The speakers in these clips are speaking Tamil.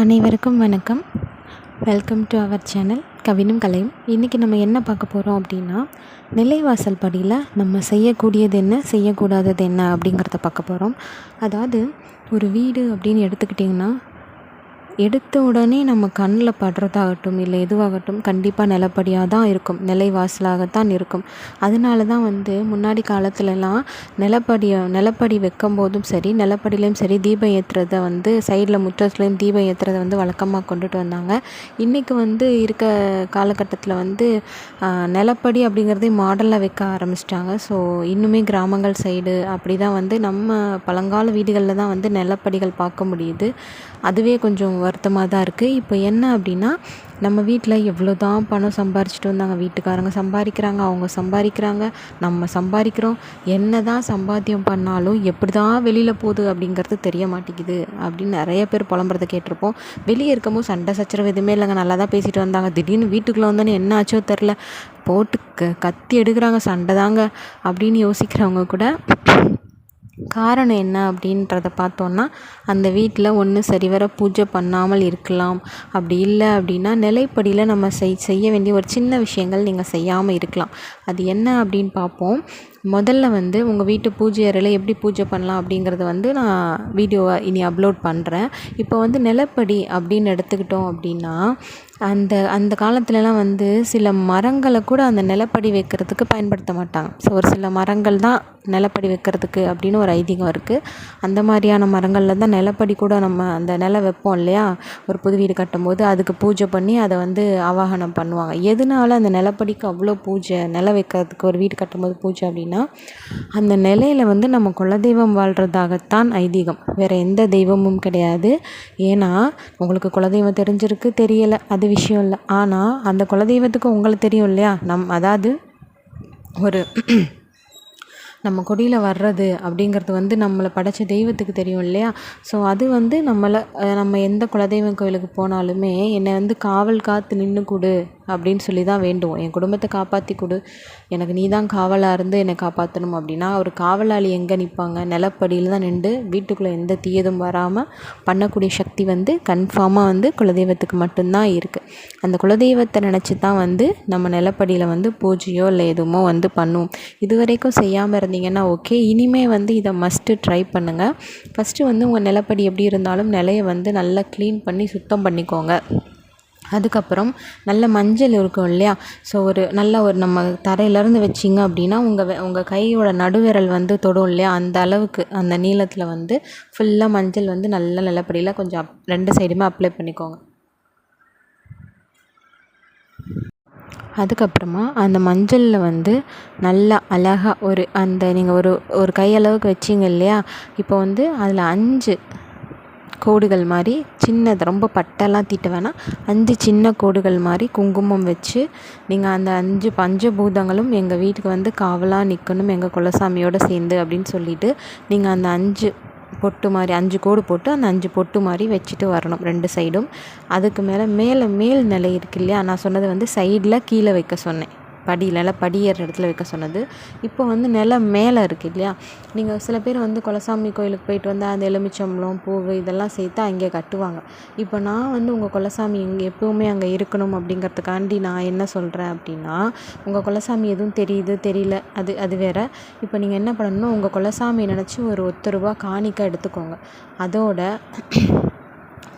அனைவருக்கும் வணக்கம். வெல்கம் டு அவர் சேனல் கவினும் கலையும். இன்றைக்கி நம்ம என்ன பார்க்க போகிறோம் அப்படின்னா நிலைவாசல் படியில் நம்ம செய்யக்கூடியது என்ன செய்யக்கூடாதது என்ன அப்படிங்கிறத பார்க்க போகிறோம் அதாவது ஒரு வீடு அப்படின்னு எடுத்துக்கிட்டிங்கன்னா எடுத்த உடனே நம்ம கண்ணில் படுறதாகட்டும் இல்லை எதுவாகட்டும் கண்டிப்பாக நிலப்படியாக தான் இருக்கும். நிலைவாசலாகத்தான் இருக்கும். அதனால தான் வந்து முன்னாடி காலத்துலலாம் நிலப்படியை நிலப்படி வைக்கும் போதும் சரி நிலப்படியிலையும் சரி தீபம் ஏற்றுறத வந்து சைடில் முற்றத்துலேயும் தீபம் ஏற்றுறத வந்து வழக்கமாக கொண்டுட்டு வந்தாங்க. இன்றைக்கி வந்து இருக்க காலகட்டத்தில் வந்து நிலப்படி அப்படிங்கிறதே மாடலில் வைக்க ஆரம்பிச்சிட்டாங்க. ஸோ இன்னுமே கிராமங்கள் சைடு அப்படி தான் வந்து நம்ம பழங்கால வீடுகளில் தான் வந்து நிலப்படிகள் பார்க்க முடியுது. அதுவே கொஞ்சம் வருத்தமாக தான் இருக்குது இப்போ என்ன அப்படின்னா நம்ம வீட்டில் எவ்வளோ தான் பணம் சம்பாரிச்சிட்டு வந்தாங்க வீட்டுக்காரங்க சம்பாதிக்கிறாங்க அவங்க சம்பாதிக்கிறாங்க நம்ம சம்பாதிக்கிறோம். என்ன தான் சம்பாத்தியம் பண்ணாலும் எப்படி தான் வெளியில் போகுது அப்படிங்கிறது தெரிய மாட்டேங்குது அப்படின்னு நிறைய பேர் புலம்புறத கேட்டிருப்போம். வெளியே இருக்கும்போது சண்டை சச்சரவு எதுவுமே இல்லைங்க. நல்லா தான் பேசிட்டு வந்தாங்க. திடீர்னு வீட்டுக்குள்ளே வந்தோன்னே என்ன ஆச்சோ தெரில போட்டு க கத்தி எடுக்கிறாங்க. சண்டை தாங்க அப்படின்னு யோசிக்கிறவங்க கூட காரணம் என்ன அப்படின்றத பார்த்தோன்னா அந்த வீட்டில் ஒன்று சரிவர பூஜை பண்ணாமல் இருக்கலாம். அப்படி இல்லை அப்படின்னா நிலைப்படியில் நம்ம செய் செய்ய வேண்டிய ஒரு சின்ன விஷயங்கள் நீங்கள் செய்யாமல் இருக்கலாம். அது என்ன அப்படின்னு பார்ப்போம். முதல்ல வந்து உங்கள் வீட்டு பூஜை அறையில் எப்படி பூஜை பண்ணலாம் அப்படிங்கிறது வந்து நான் வீடியோவை இனி அப்லோட் பண்ணுறேன் இப்போ வந்து நிலப்படி அப்படின்னு எடுத்துக்கிட்டோம் அப்படின்னா அந்த அந்த காலத்துலலாம் வந்து சில மரங்களை கூட அந்த நிலப்படி வைக்கிறதுக்கு பயன்படுத்த மாட்டாங்க. ஸோ ஒரு சில மரங்கள் தான் நிலப்படி வைக்கிறதுக்கு அப்படின்னு ஒரு ஐதீகம் இருக்குது அந்த மாதிரியான மரங்களில் தான் நிலப்படி கூட நம்ம அந்த நில வைப்போம் இல்லையா? ஒரு புது வீடு கட்டும்போது அதுக்கு பூஜை பண்ணி அதை வந்து ஆவாகனம் பண்ணுவாங்க. எதனால அந்த நிலப்படிக்கு அவ்வளோ பூஜை நில வைக்கிறதுக்கு ஒரு வீடு கட்டும்போது பூஜை அப்படின்னா அந்த நிலையில் வந்து நம்ம குலதெய்வம் வாழ்கிறதாகத்தான் ஐதீகம். வேறு எந்த தெய்வமும் கிடையாது. ஏன்னா உங்களுக்கு குலதெய்வம் தெரிஞ்சிருக்கு தெரியலை. அது விஷயம் இல்லை. ஆனால் அந்த குலதெய்வத்துக்கு உங்களை தெரியும் இல்லையா? நம் அதாவது ஒரு நம்ம கொடியில் வர்றது அப்படிங்கிறது வந்து நம்மளை படைத்த தெய்வத்துக்கு தெரியும் இல்லையா? ஸோ அது வந்து நம்மளை நம்ம எந்த குலதெய்வம் கோயிலுக்கு போனாலுமே என்னை வந்து காவல் காத்து நின்று கொடு. அப்படின்னு சொல்லி தான் வேண்டுவோம். என் குடும்பத்தை காப்பாற்றி கொடு. எனக்கு நீ தான் காவலாக இருந்து என்னை காப்பாற்றணும் அப்படின்னா ஒரு காவலாளி எங்கே நிற்பாங்க நிலப்படியில் தான் நின்று வீட்டுக்குள்ளே எந்த தீயதும் வராமல் பண்ணக்கூடிய சக்தி வந்து கன்ஃபார்மாக வந்து குலதெய்வத்துக்கு மட்டும்தான் இருக்குது அந்த குலதெய்வத்தை நினச்சி தான் வந்து நம்ம நிலப்படியில் வந்து பூஜையோ இல்லை எதுவுமோ வந்து பண்ணுவோம். இது வரைக்கும் செய்யாமல் இருந்தீங்கன்னா ஓகே இனிமே வந்து இதை மஸ்ட்டு ட்ரை பண்ணுங்கள் ஃபஸ்ட்டு வந்து உங்கள் நிலப்படி எப்படி இருந்தாலும் நிலையை வந்து நல்லா க்ளீன் பண்ணி சுத்தம் பண்ணிக்கோங்க. அதுக்கப்புறம் நல்ல மஞ்சள் இருக்கும் இல்லையா? ஸோ ஒரு நல்ல ஒரு நம்ம தரையிலேருந்து வச்சிங்க அப்படின்னா உங்கள் உங்கள் கையோட நடுவிரல் வந்து தொடும் இல்லையா? அந்த அளவுக்கு அந்த நீளத்தில் வந்து ஃபுல்லாக மஞ்சள் வந்து நல்ல நல்லபடியில் கொஞ்சம் அப் ரெண்டு சைடுமே அப்ளை பண்ணிக்கோங்க. அதுக்கப்புறமா அந்த மஞ்சளில் வந்து நல்லா அழகாக ஒரு அந்த நீங்கள் ஒரு ஒரு கையளவுக்கு வச்சிங்க இல்லையா? இப்போ வந்து அதில் அஞ்சு கோடுகள் மாதிரி சின்னது ரொம்ப பட்டெல்லாம் தீட்ட வேணாம். அஞ்சு சின்ன கோடுகள் மாதிரி குங்குமம் வச்சு நீங்கள் அந்த அஞ்சு பஞ்சபூதங்களும் எங்கள் வீட்டுக்கு வந்து காவலாக நிற்கணும் எங்கள் குலசாமியோடு சேர்ந்து அப்படின்னு சொல்லிவிட்டு நீங்கள் அந்த அஞ்சு பொட்டு மாதிரி அஞ்சு கோடு போட்டு அந்த அஞ்சு பொட்டு மாதிரி வச்சுட்டு வரணும் ரெண்டு சைடும். அதுக்கு மேலே மேலே மேல் நிலை இருக்கு இல்லையா? நான் சொன்னது வந்து சைடில் கீழே வைக்க சொன்னேன். படி நில படி ஏறுற இடத்துல வைக்க சொன்னது. இப்போ வந்து நிலம் மேலே இருக்குது இல்லையா? நீங்கள் சில பேர் வந்து குலசாமி கோயிலுக்கு போயிட்டு வந்தால் அந்த எலுமிச்சம்பழம் பூ இதெல்லாம் சேர்த்து அங்கே கட்டுவாங்க. இப்போ நான் வந்து உங்கள் குலசாமி இங்கே எப்போவுமே அங்கே இருக்கணும் அப்படிங்கிறதுக்காண்டி நான் என்ன சொல்கிறேன் அப்படின்னா உங்கள் குலசாமி எதுவும் தெரியுது தெரியல அது அது வேறு. இப்போ நீங்கள் என்ன பண்ணணும் உங்கள் குலசாமி நினச்சி ஒரு ஒத்து ரூபா காணிக்க எடுத்துக்கோங்க. அதோட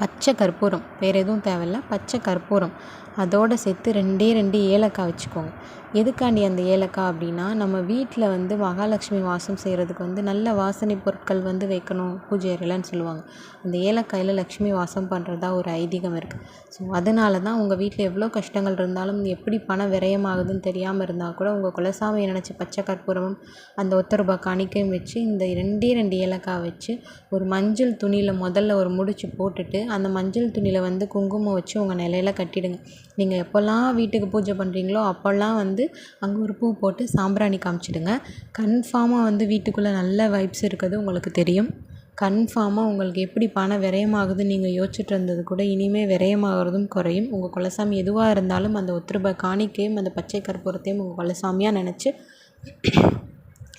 பச்சை கற்பூரம் வேறு எதுவும் தேவையில்ல பச்சை கற்பூரம். அதோடு சேர்த்து ரெண்டே ரெண்டு ஏலக்காய் வச்சுக்கோங்க. எதுக்காண்டி அந்த ஏலக்காய் அப்படின்னா நம்ம வீட்டில் வந்து மகாலட்சுமி வாசம் செய்கிறதுக்கு வந்து நல்ல வாசனை பொருட்கள் வந்து வைக்கணும் பூஜை அறையிலன்னு சொல்லுவாங்க. அந்த ஏலக்காயில் லக்ஷ்மி வாசம் பண்ணுறதா ஒரு ஐதீகம் இருக்குது ஸோ அதனால தான் உங்கள் வீட்டில் எவ்வளோ கஷ்டங்கள் இருந்தாலும் எப்படி பணம் விரயமாகுதுன்னு தெரியாமல் இருந்தால் கூட உங்கள் குலசாமியை நினச்சி பச்சை கற்பூரமும் அந்த ஒத்த ரூபாய் காணிக்கையும் வச்சு இந்த ரெண்டே ரெண்டு ஏலக்காய் வச்சு ஒரு மஞ்சள் துணியில் முதல்ல ஒரு முடிச்சு போட்டுட்டு அந்த மஞ்சள் துணியில் வந்து குங்குமம் வச்சு உங்கள் நிலையில கட்டிடுங்க. நீங்கள் எப்போல்லாம் வீட்டுக்கு பூஜை பண்ணுறீங்களோ அப்போல்லாம் வந்து அங்கே ஒரு பூ போட்டு சாம்பிராணி காமிச்சிடுங்க. கன்ஃபார்மாக வந்து வீட்டுக்குள்ளே நல்ல வைப்ஸ் இருக்கிறது உங்களுக்கு தெரியும். கன்ஃபார்மாக உங்களுக்கு எப்படி பணம் விரயமாகுதுன்னு நீங்கள் யோசிச்சுட்டு இருந்தது கூட இனிமேல் விரயமாகிறதும் குறையும். உங்கள் குலசாமி எதுவாக இருந்தாலும் அந்த ஒத்துருபாய் காணிக்கையும் அந்த பச்சை கற்பூரத்தையும் உங்கள் குலசாமியாக நினச்சி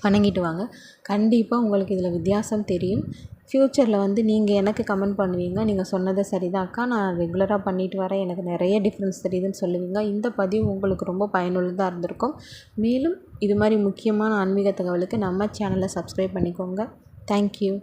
வணங்கிட்டு வாங்க. கண்டிப்பாக உங்களுக்கு இதில் வித்தியாசம் தெரியும். ஃப்யூச்சரில் வந்து நீங்கள் எனக்கு கமெண்ட் பண்ணுவீங்க. நீங்கள் சொன்னது சரிதான் அக்கா. நான் ரெகுலராக பண்ணிட்டு வரேன். எனக்கு நிறைய டிஃப்ரென்ஸ் தெரியுதுன்னு சொல்லுவீங்க. இந்த பதிவு உங்களுக்கு ரொம்ப பயனுள்ளதாக இருந்திருக்கும். மேலும் இது மாதிரி முக்கியமான ஆன்மீக தகவலுக்கு நம்ம சேனலை சப்ஸ்கிரைப் பண்ணிக்கோங்க. தேங்க்யூ